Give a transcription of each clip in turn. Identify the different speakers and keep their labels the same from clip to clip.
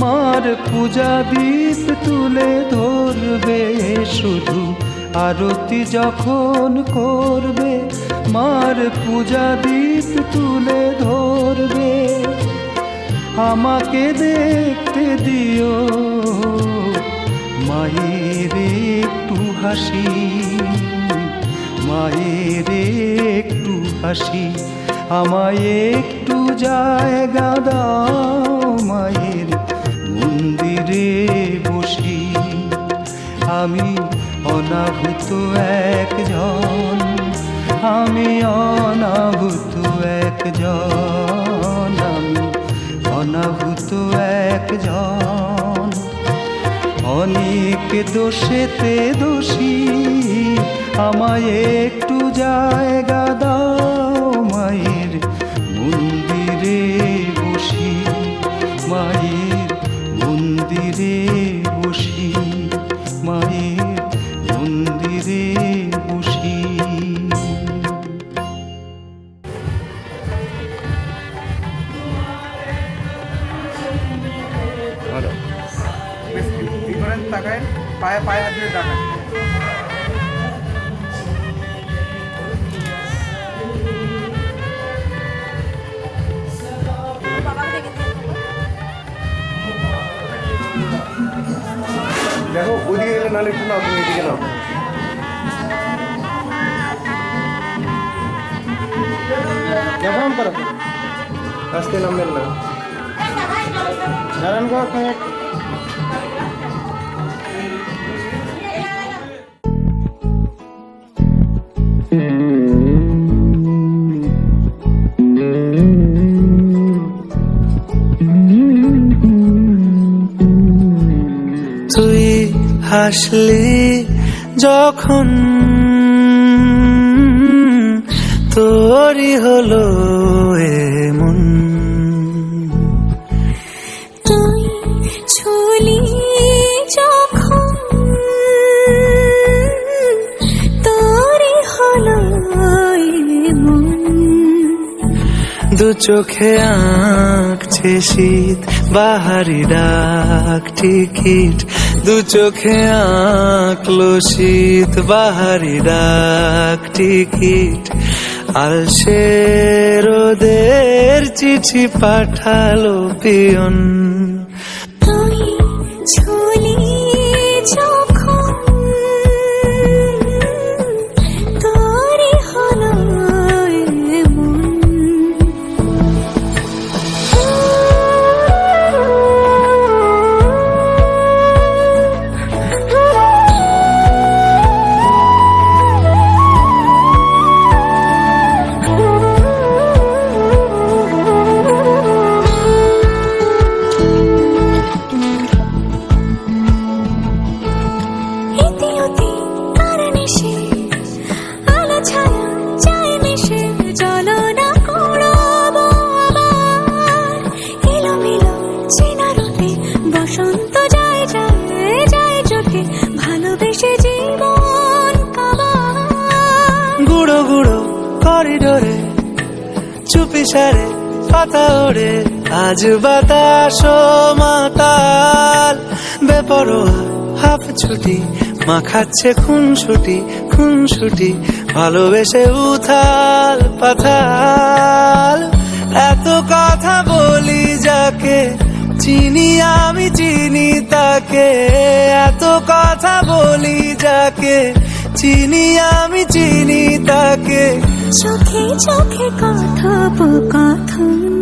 Speaker 1: মার পূজা দীপ তুলে ধরবে শুধু আরতি যখন করবে, মার পূজা দীপ তুলে ধরবে। আমাকে দেখতে দিও, মায়ের একটু হাসি, মায়ের একটু হাসি, আমায় একটু জায়গা দাও। মন্দিরে বসি। আমি অনাভূত একজন, আমি অনাভূত একজন, আমি অনাভূত একজন। অনেক দোষেতে দোষী, আমায় একটু জায়গা দাও মায়ের মন্দিরে।
Speaker 2: পায়ে পায়ে হাত দিয়ে তাকায় দেখো ওই নাহলে একটু নাও তুমি এদিকে নাও
Speaker 3: কনফার্ম করো
Speaker 2: আজকে নামবেন না
Speaker 3: দাঁড়ান
Speaker 4: হাসলি যখন তোরই হলো এমন।
Speaker 5: তুই ছুলি যখন তোরই হলো মন
Speaker 4: দু চোখে আঁকছে শীত বাহারি ডাক টিকিট দু চোখে আঁকলো শীত বাহারি ডাক টিকিট। আর আলসে রোদের চিঠি পাঠালো পিয়ন। আজ বাতাস মাতাল। বেপরোয়া হাফ ছুটি মাখাচ্ছে খুন ছুটি খুন ছুটি ভালোবেসে উথাল পাথাল। এত কথা বলি যাকে, চিনি আমি, চিনি তাকে। এত কথা বলি যাকে, চিনি আমি, চিনি তাকে।
Speaker 5: চোখে চোখে কথোপকথন।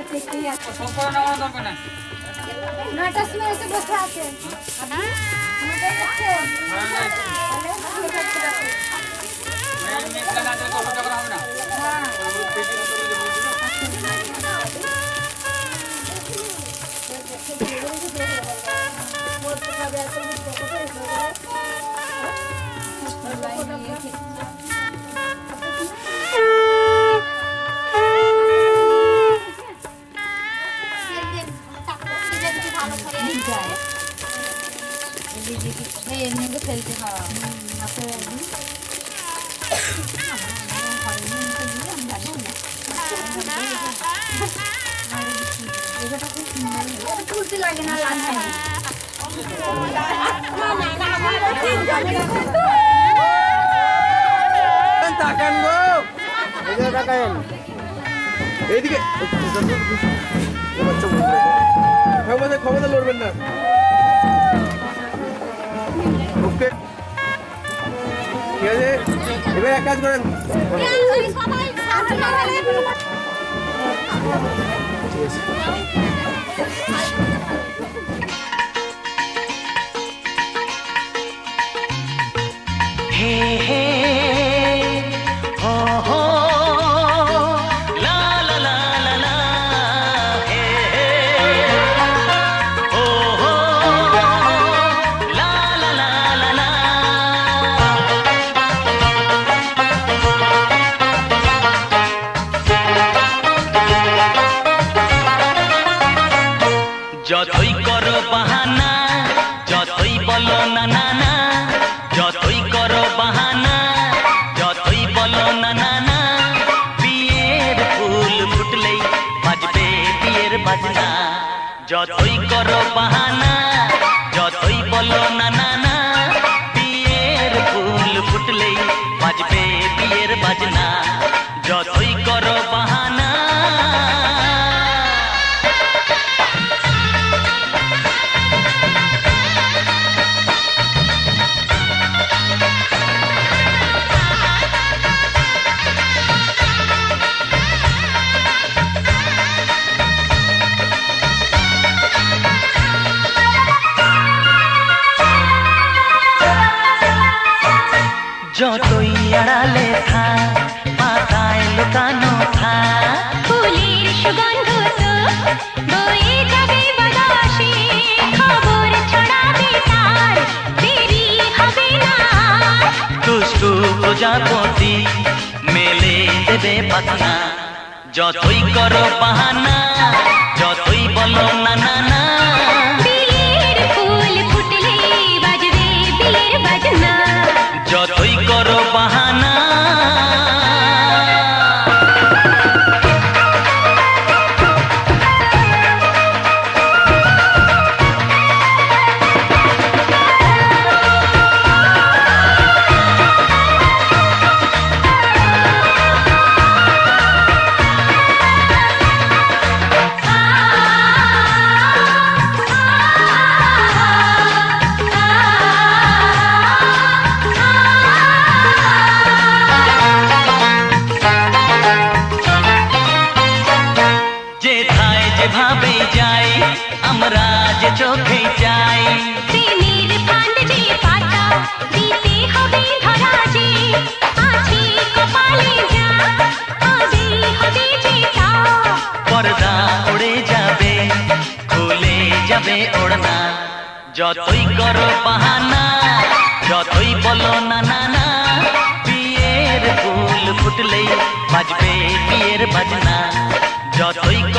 Speaker 6: দেখতেই আছে। নয়টার সময় এসে বসে আছে। আপনি? নয়টায় লাগে না
Speaker 2: তাকান গো
Speaker 7: এদিকে
Speaker 2: এইদিকে ক্ষমতা ক্ষমতা লড়বেন না ওকে ঠিক আছে এবার এক কাজ করেন
Speaker 8: Hey, hey. যতই যতই আড়ালে থাক পাতায় লুকানো থাক
Speaker 9: ফুলের সুগন্ধ তো বয়ে যাবে বাতাসে খবর ছড়াবে তার দেরি হবে না।
Speaker 8: দুষ্টু প্রজাপতি মেলে দেবে পাখনা। যতই করো বাহানা যতই বলো না না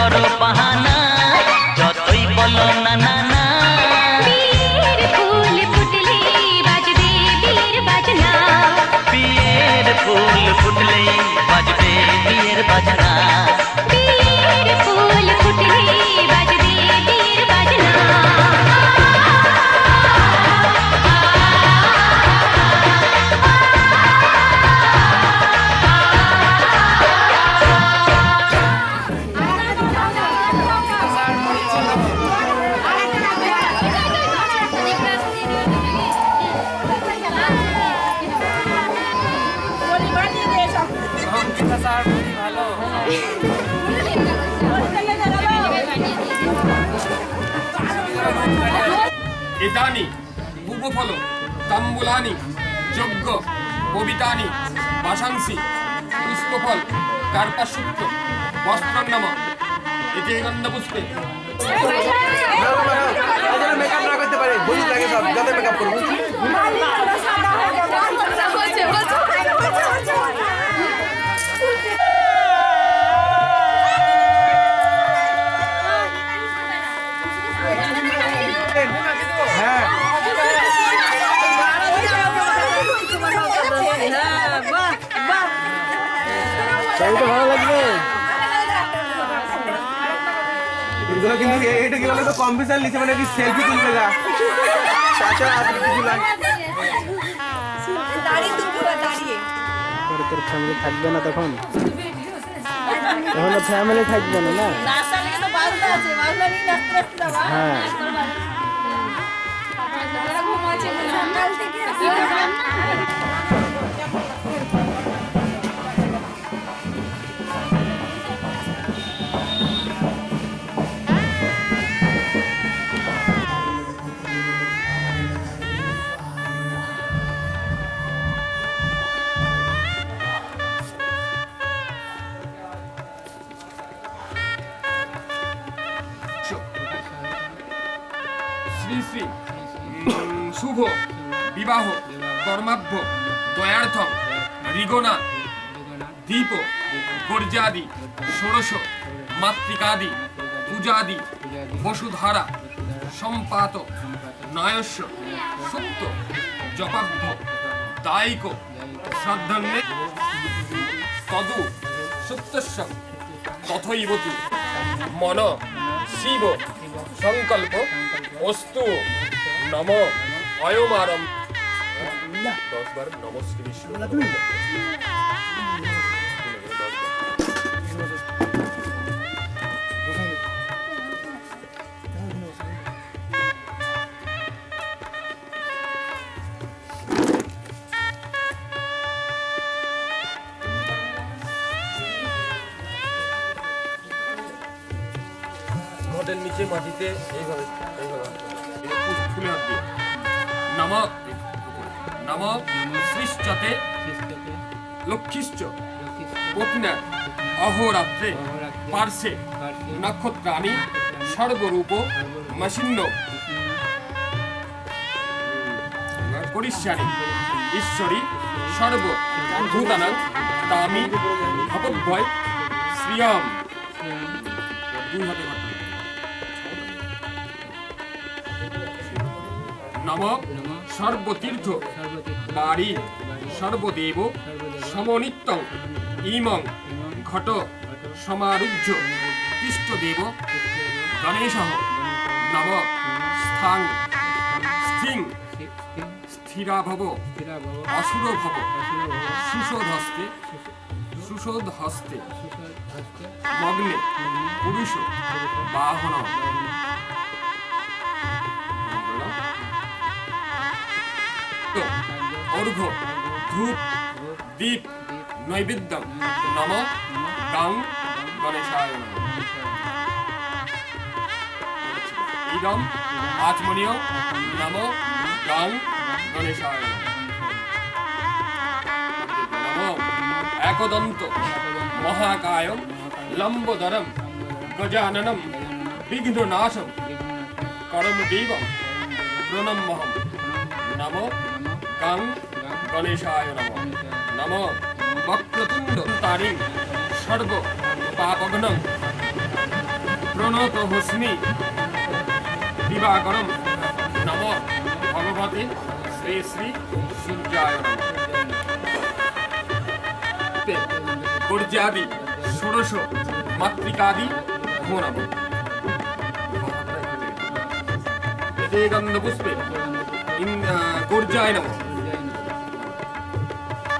Speaker 8: করো বাহানা যতই বলো না না না। ফুল
Speaker 9: ফুটলে বাজবে বিয়ের বাজনা।
Speaker 8: বিয়ের ফুল ফুটলেই বাজবে বিয়ের বাজনা।
Speaker 10: কবিতানি বাসাংসি, পুষ্পফল কার্পাসূত্র বস্ত্রনাম এতে গন্ধপুষ্পে
Speaker 2: মেকআপ না করতে পারে হলুদ লাগে সব যাতে মেকআপ করব কিন্তু এটা কি বলে তো কম্পিউটার নিচে মানে কি সেলফি তুলবে গা তাছাড়া আর কিছু লাগে।
Speaker 3: তোর ফ্যামিলি থাকবে না তখন? তখন ফ্যামিলি থাকবে না না? হ্যাঁ।
Speaker 10: মাতৃকাদি, পূজাদি, বসুধারা, সম্পাত, নয়স্য, সুপ্ত জপাভ্য দায়িক, শ্রদ্ধন্যে, তদু, সুপ্তস্য, তথৈবতী, মন, শিব, সংকল্প অস্তু নম অয়মারম দশ বার মাটিতে এইভাবে এইভাবে এই ফুল- ফুলে হাত দিয়ে। নম নম সৃষ্টতে লক্ষ্মীশ্চ পত্না অহোরাত্রে পার্শ্বে নক্ষত্রাণি সর্বরূপ মশিন্ন করিষ্যানি ঈশ্বরী সর্ব ভূতানাং তামি ভগবদ্ভয় শ্রিয়াম। দুই হাতে নম সর্বতীর্থ। বাড়ি সর্বদেব সমনিত্য ইমং ঘট সমারুহ্য তিষ্ঠদেব গণেশ নম স্থাং স্থিং স্থিরাভব অসুরভব সুশোধস্তে সুশোধহস্তে মগ্নে পুরুষ বাহন অর্ঘ ধূপ, দীপ নৈবেদ্য নম, গাং, গণেশায় ইদম আচমনীয় নম, গাং, গণেশায় একদন্ত মহাকায় লম্বোদরম, গজাননম, বিঘ্ননাশম, করমদেবম, প্রণম্যহম। নম গাং গণেশায় নম। নম বক্রতুণ্ড তারিং সর্ব পাপঘ্নম। প্রণত হস্মি দিবাকরম। নম ভগবতে শ্রী শ্রী সূর্যায় নম। গর্জাদি ষোড়শ মাতৃকাদি নমো। নম।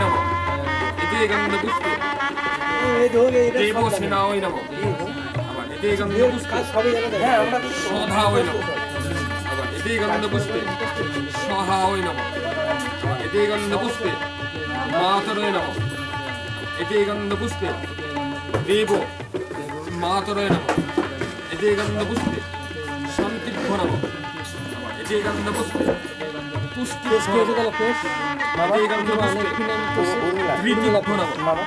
Speaker 10: নম ইতি গন্ধ পুষ্পে দেব সেনা ওই নম আবার গন্ধ পুষ্পে সধা ওই নম আবার গন্ধ পুষ্পে সহা ওই নম আবার ইতি গন্ধ পুষ্পে মাতরয় নম ইতি গন্ধ পুষ্পে দেব মাতরয় নম ইতি গন্ধ পুষ্পে শান্তিভ্য নম আবার ইতি গন্ধ পুষ্পে পুষ্টি ইতি গন্ধ পুষ্পে ধৃতিভ্য নম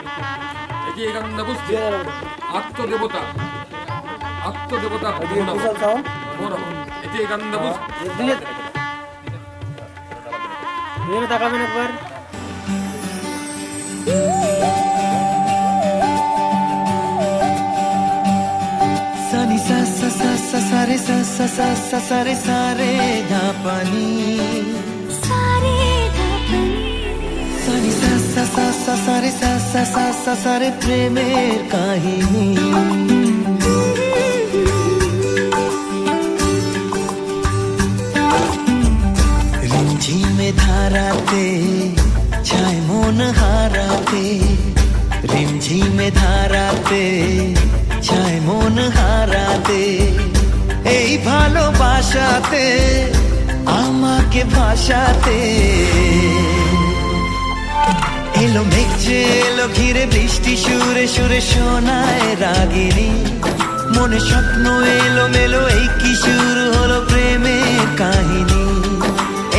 Speaker 10: ইতি গন্ধ পুষ্পে আত্মদেবতা আত্মদেবতা ভ্য নম ভ্য নম ইতি গন্ধ পুষ্পে
Speaker 3: তাকাবেন একবার
Speaker 11: সানি সা সা সা সা সা রে সা সা সা সা সা রে সা রে ধা পানি সা সা সা সা সা সা সা সা সা সা রে প্রেমের কাহিনী রিমঝিমে ধারাতে ছায় মন হারাতে রিমঝিমে ধারাতে ছায় মন হারাতে এই ভালোবাসাতে আমাকে ভাসাতে এলো মেঘছে এলো, ঘিরে বৃষ্টি, সুরে সুরে শোনায় রাগিনী। মনে স্বপ্ন এলো মেলো, এই কি শুরু হলো প্রেমের কাহিনী।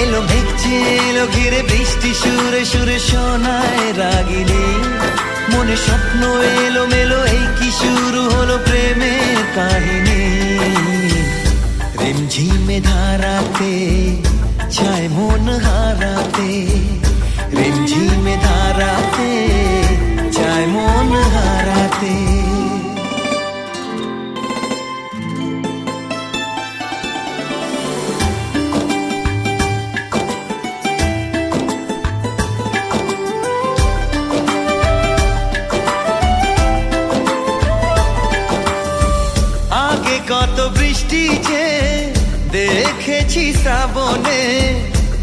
Speaker 11: এলো মেঘছে এলো, ঘিরে বৃষ্টি, সুরে সুরে শোনায় রাগিনী। মনে স্বপ্ন এলো মেলো, এই কি শুরু হলো প্রেমের কাহিনী। রিমঝিমে ধারাতে চায় মন হারাতে রিমঝিমে ধারাতে চায় মন হারাতে। কত বৃষ্টি যে দেখেছি শ্রাবণে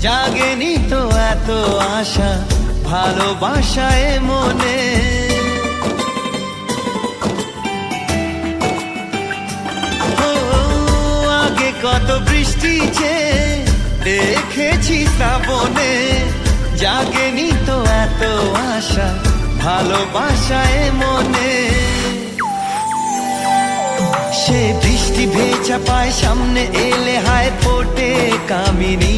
Speaker 11: জাগেনি তো এত আশা, ভালোবাসায় মনে। আগে কত বৃষ্টি যে দেখেছি শ্রাবণে, জাগেনি তো এত আশা, ভালোবাসায় মনে। সে বৃষ্টি ভেজা পায় সামনে এলে হায় ফোটে কামিনী।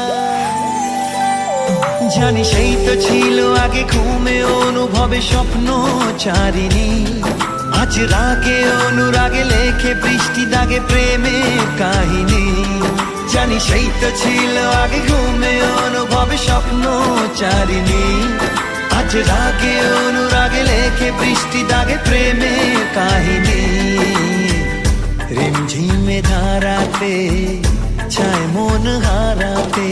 Speaker 11: জানি সেই তো ছিল আগে ঘুমে অনুভবে স্বপ্ন চারিনি আজ রাগে অনুরাগে লেখে বৃষ্টি দাগে প্রেমে কাহিনী। জানি সেই তো ছিল আগে ঘুমে অনুভবে স্বপ্ন চারিনি আজ রাগে অনুরাগে লেখে বৃষ্টি দাগে প্রেমে কাহিনী। রিমঝিমে ধারাতে চায় মন হারাতে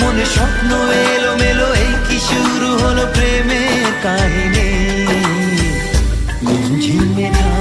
Speaker 11: মনে স্বপ্ন এলো মেলো এই কি শুরু হলো প্রেমের কাহিনী? ঝিমে ধারাতে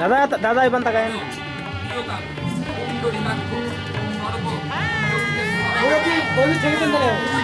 Speaker 3: দাদা দাদা এবার তাকায়
Speaker 10: সুন্দরী লাগতো সর্ব
Speaker 3: বলি ছেড়ে